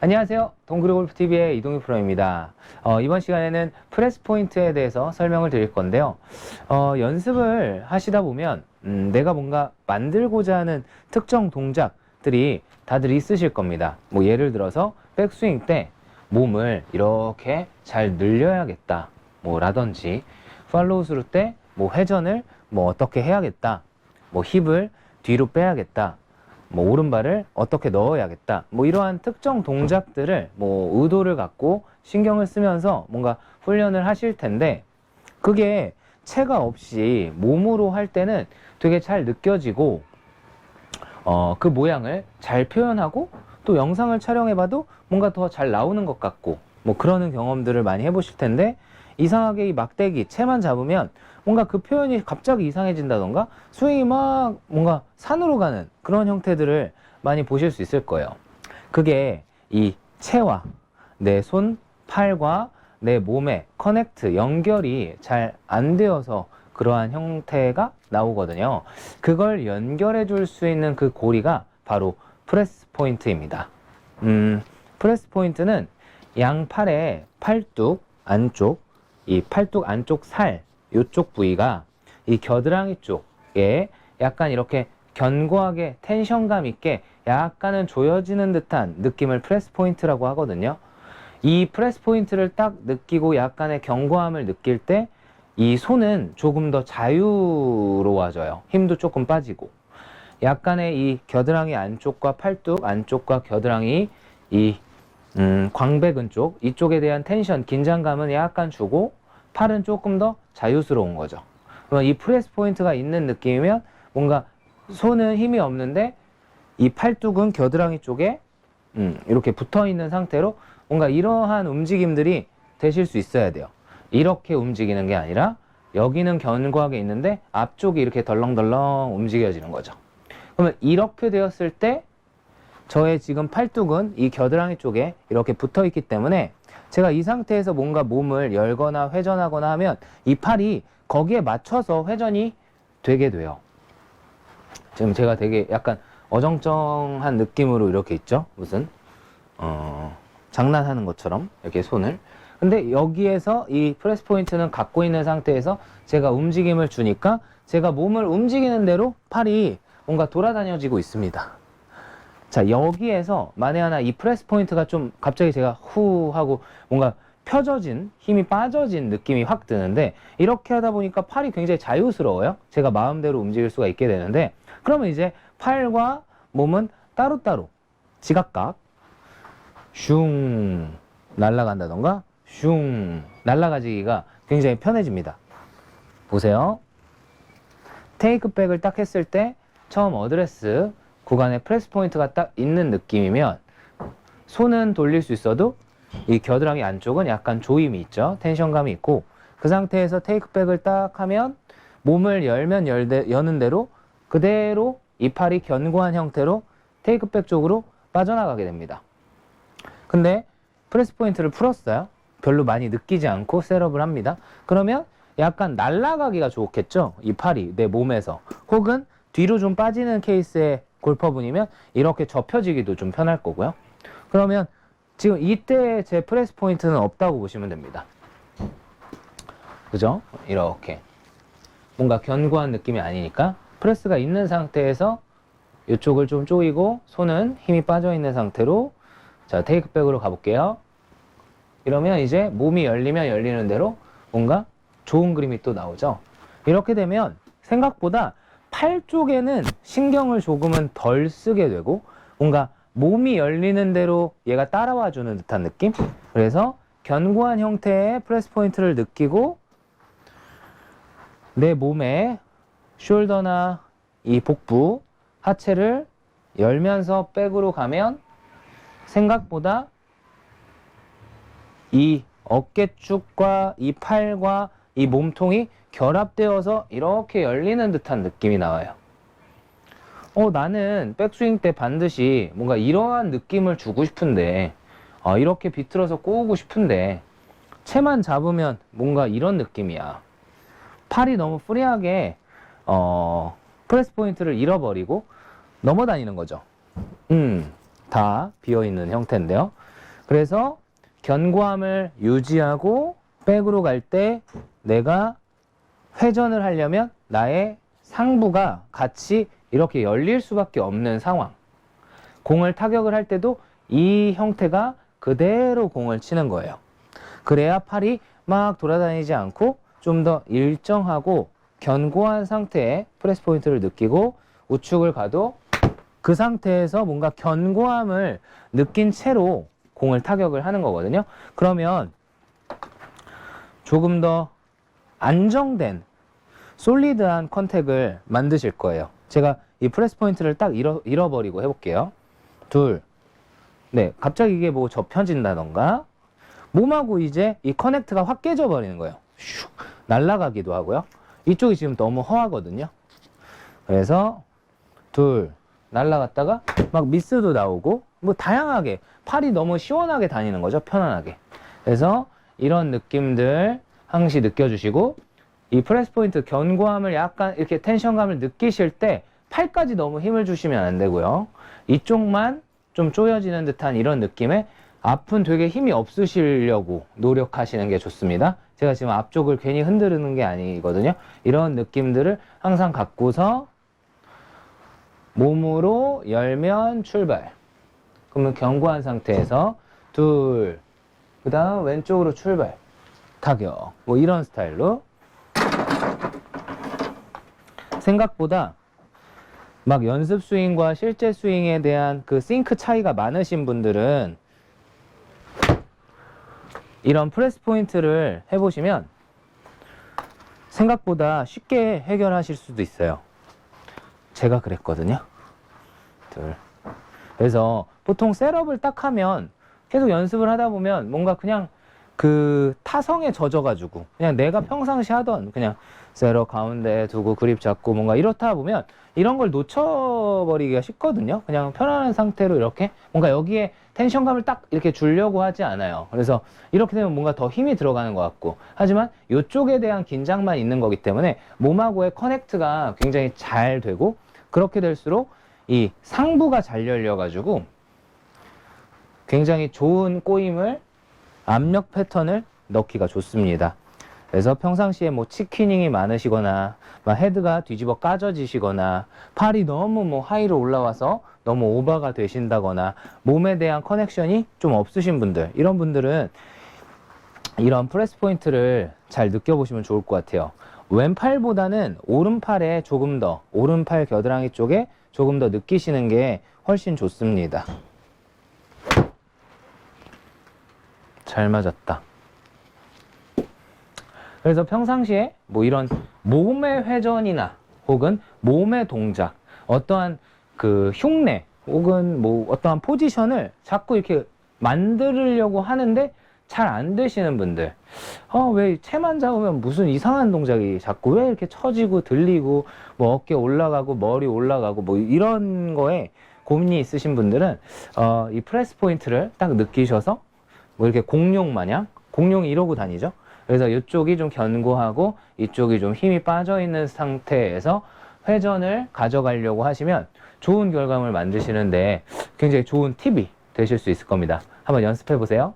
안녕하세요. 동그리 골프TV의 이동희 프로입니다. 어, 이번 시간에는 프레스 포인트에 대해서 설명을 드릴 건데요. 어, 연습을 하시다 보면, 음, 내가 뭔가 만들고자 하는 특정 동작들이 다들 있으실 겁니다. 뭐, 예를 들어서, 백스윙 때 몸을 이렇게 잘 늘려야겠다. 뭐, 라든지, 팔로우 스루 때 뭐, 회전을 뭐, 어떻게 해야겠다. 뭐, 힙을 뒤로 빼야겠다. 뭐 오른발을 어떻게 넣어야겠다. 뭐 이러한 특정 동작들을 뭐 의도를 갖고 신경을 쓰면서 뭔가 훈련을 하실 텐데 그게 체가 없이 몸으로 할 때는 되게 잘 느껴지고 어, 그 모양을 잘 표현하고 또 영상을 촬영해봐도 뭔가 더 잘 나오는 것 같고 뭐 그러는 경험들을 많이 해보실 텐데 이상하게 이 막대기 채만 잡으면 뭔가 그 표현이 갑자기 이상해진다던가 스윙이 막 뭔가 산으로 가는 그런 형태들을 많이 보실 수 있을 거예요. 그게 이 채와 내 손, 팔과 내 몸의 커넥트, 연결이 잘 안 되어서 그러한 형태가 나오거든요. 그걸 연결해 줄 수 있는 그 고리가 바로 프레스 포인트입니다. 음, 프레스 포인트는 양팔의 팔뚝 안쪽, 이 팔뚝 안쪽 살, 요쪽 부위가 이 겨드랑이 쪽에 약간 이렇게 견고하게 텐션감 있게 약간은 조여지는 듯한 느낌을 프레스 포인트라고 하거든요. 이 프레스 포인트를 딱 느끼고 약간의 견고함을 느낄 때 이 손은 조금 더 자유로워져요. 힘도 조금 빠지고. 약간의 이 겨드랑이 안쪽과 팔뚝 안쪽과 겨드랑이 이 음, 광배근 쪽 이쪽에 대한 텐션 긴장감은 약간 주고 팔은 조금 더 자유스러운 거죠. 그럼 이 프레스 포인트가 있는 느낌이면 뭔가 손은 힘이 없는데 이 팔뚝은 겨드랑이 쪽에 음, 이렇게 붙어 있는 상태로 뭔가 이러한 움직임들이 되실 수 있어야 돼요. 이렇게 움직이는 게 아니라 여기는 견고하게 있는데 앞쪽이 이렇게 덜렁덜렁 움직여지는 거죠. 그러면 이렇게 되었을 때 저의 지금 팔뚝은 이 겨드랑이 쪽에 이렇게 붙어 있기 때문에 제가 이 상태에서 뭔가 몸을 열거나 회전하거나 하면 이 팔이 거기에 맞춰서 회전이 되게 돼요. 지금 제가 되게 약간 어정쩡한 느낌으로 이렇게 있죠? 무슨, 어, 장난하는 것처럼 이렇게 손을. 근데 여기에서 이 프레스 포인트는 갖고 있는 상태에서 제가 움직임을 주니까 제가 몸을 움직이는 대로 팔이 뭔가 돌아다녀지고 있습니다. 자, 여기에서 만에 하나 이 프레스 포인트가 좀 갑자기 제가 후 하고 뭔가 펴져진, 힘이 빠져진 느낌이 확 드는데 이렇게 하다 보니까 팔이 굉장히 자유스러워요. 제가 마음대로 움직일 수가 있게 되는데 그러면 이제 팔과 몸은 따로따로 지각각 슝 날아간다던가 슝 날아가지기가 굉장히 편해집니다. 보세요. 테이크백을 딱 했을 때 처음 어드레스 구간에 프레스 포인트가 딱 있는 느낌이면 손은 돌릴 수 있어도 이 겨드랑이 안쪽은 약간 조임이 있죠. 텐션감이 있고 그 상태에서 테이크백을 딱 하면 몸을 열면 열대, 여는 대로 그대로 이 팔이 견고한 형태로 테이크백 쪽으로 빠져나가게 됩니다. 근데 프레스 포인트를 풀었어요. 별로 많이 느끼지 않고 셋업을 합니다. 그러면 약간 날아가기가 좋겠죠. 이 팔이 내 몸에서 혹은 뒤로 좀 빠지는 케이스의 골퍼분이면 이렇게 접혀지기도 좀 편할 거고요. 그러면 지금 이때 제 프레스 포인트는 없다고 보시면 됩니다. 그죠? 이렇게 뭔가 견고한 느낌이 아니니까 프레스가 있는 상태에서 이쪽을 좀 조이고 손은 힘이 빠져 있는 상태로 자 테이크백으로 가볼게요. 이러면 이제 몸이 열리면 열리는 대로 뭔가 좋은 그림이 또 나오죠. 이렇게 되면 생각보다 팔 쪽에는 신경을 조금은 덜 쓰게 되고 뭔가 몸이 열리는 대로 얘가 따라와 주는 듯한 느낌? 그래서 견고한 형태의 프레스 포인트를 느끼고 내 몸에 숄더나 이 복부, 하체를 열면서 백으로 가면 생각보다 이 어깨축과 이 팔과 이 몸통이 결합되어서 이렇게 열리는 듯한 느낌이 나와요. 어, 나는 백스윙 때 반드시 뭔가 이러한 느낌을 주고 싶은데, 어, 이렇게 비틀어서 꼬우고 싶은데, 채만 잡으면 뭔가 이런 느낌이야. 팔이 너무 프리하게, 어, 프레스 포인트를 잃어버리고 넘어다니는 거죠. 음, 다 비어있는 형태인데요. 그래서 견고함을 유지하고 백으로 갈 때 내가 회전을 하려면 나의 상부가 같이 이렇게 열릴 수밖에 없는 상황. 공을 타격을 할 때도 이 형태가 그대로 공을 치는 거예요. 그래야 팔이 막 돌아다니지 않고 좀 더 일정하고 견고한 상태의 프레스 포인트를 느끼고 우측을 가도 그 상태에서 뭔가 견고함을 느낀 채로 공을 타격을 하는 거거든요. 그러면 조금 더 안정된 솔리드한 컨택을 만드실 거예요. 제가 이 프레스 포인트를 딱 잃어, 잃어버리고 해볼게요. 둘. 네, 갑자기 이게 뭐 접혀진다던가 몸하고 이제 이 커넥트가 확 깨져 버리는 거예요. 슉 날아가기도 하고요. 이쪽이 지금 너무 허하거든요. 그래서 둘 날아갔다가 막 미스도 나오고 뭐 다양하게 팔이 너무 시원하게 다니는 거죠. 편안하게. 그래서 이런 느낌들 항시 느껴주시고 이 프레스 포인트 견고함을 약간 이렇게 텐션감을 느끼실 때 팔까지 너무 힘을 주시면 안 되고요. 이쪽만 좀 쪼여지는 듯한 이런 느낌에 앞은 되게 힘이 없으시려고 노력하시는 게 좋습니다. 제가 지금 앞쪽을 괜히 흔드는 게 아니거든요. 이런 느낌들을 항상 갖고서 몸으로 열면 출발. 그러면 견고한 상태에서 둘, 그 다음 왼쪽으로 출발. 타격. 뭐 이런 스타일로. 생각보다 막 연습 스윙과 실제 스윙에 대한 그 싱크 차이가 많으신 분들은 이런 프레스 포인트를 해보시면 생각보다 쉽게 해결하실 수도 있어요. 제가 그랬거든요. 둘. 그래서 보통 셋업을 딱 하면 계속 연습을 하다 보면 뭔가 그냥 그 타성에 젖어가지고 그냥 내가 평상시 하던 그냥 세러 가운데 두고 그립 잡고 뭔가 이렇다 보면 이런 걸 놓쳐버리기가 쉽거든요. 그냥 편안한 상태로 이렇게 뭔가 여기에 텐션감을 딱 이렇게 주려고 하지 않아요. 그래서 이렇게 되면 뭔가 더 힘이 들어가는 것 같고 하지만 이쪽에 대한 긴장만 있는 거기 때문에 몸하고의 커넥트가 굉장히 잘 되고 그렇게 될수록 이 상부가 잘 열려가지고 굉장히 좋은 꼬임을 압력 패턴을 넣기가 좋습니다. 그래서 평상시에 뭐 치키닝이 많으시거나 막 헤드가 뒤집어 까져지시거나 팔이 너무 뭐 하이로 올라와서 너무 오버가 되신다거나 몸에 대한 커넥션이 좀 없으신 분들 이런 분들은 이런 프레스 포인트를 잘 느껴보시면 좋을 것 같아요. 왼팔보다는 오른팔에 조금 더 오른팔 겨드랑이 쪽에 조금 더 느끼시는 게 훨씬 좋습니다. 잘 맞았다. 그래서 평상시에 뭐 이런 몸의 회전이나 혹은 몸의 동작, 어떠한 그 흉내 혹은 뭐 어떠한 포지션을 자꾸 이렇게 만들려고 하는데 잘 안 되시는 분들, 어, 왜 채만 잡으면 무슨 이상한 동작이 자꾸 왜 이렇게 처지고 들리고 뭐 어깨 올라가고 머리 올라가고 뭐 이런 거에 고민이 있으신 분들은 어, 이 프레스 포인트를 딱 느끼셔서 뭐 이렇게 공룡 마냥 공룡이 이러고 다니죠. 그래서 이쪽이 좀 견고하고 이쪽이 좀 힘이 빠져 있는 상태에서 회전을 가져가려고 하시면 좋은 결과물 만드시는데 굉장히 좋은 팁이 되실 수 있을 겁니다. 한번 연습해 보세요.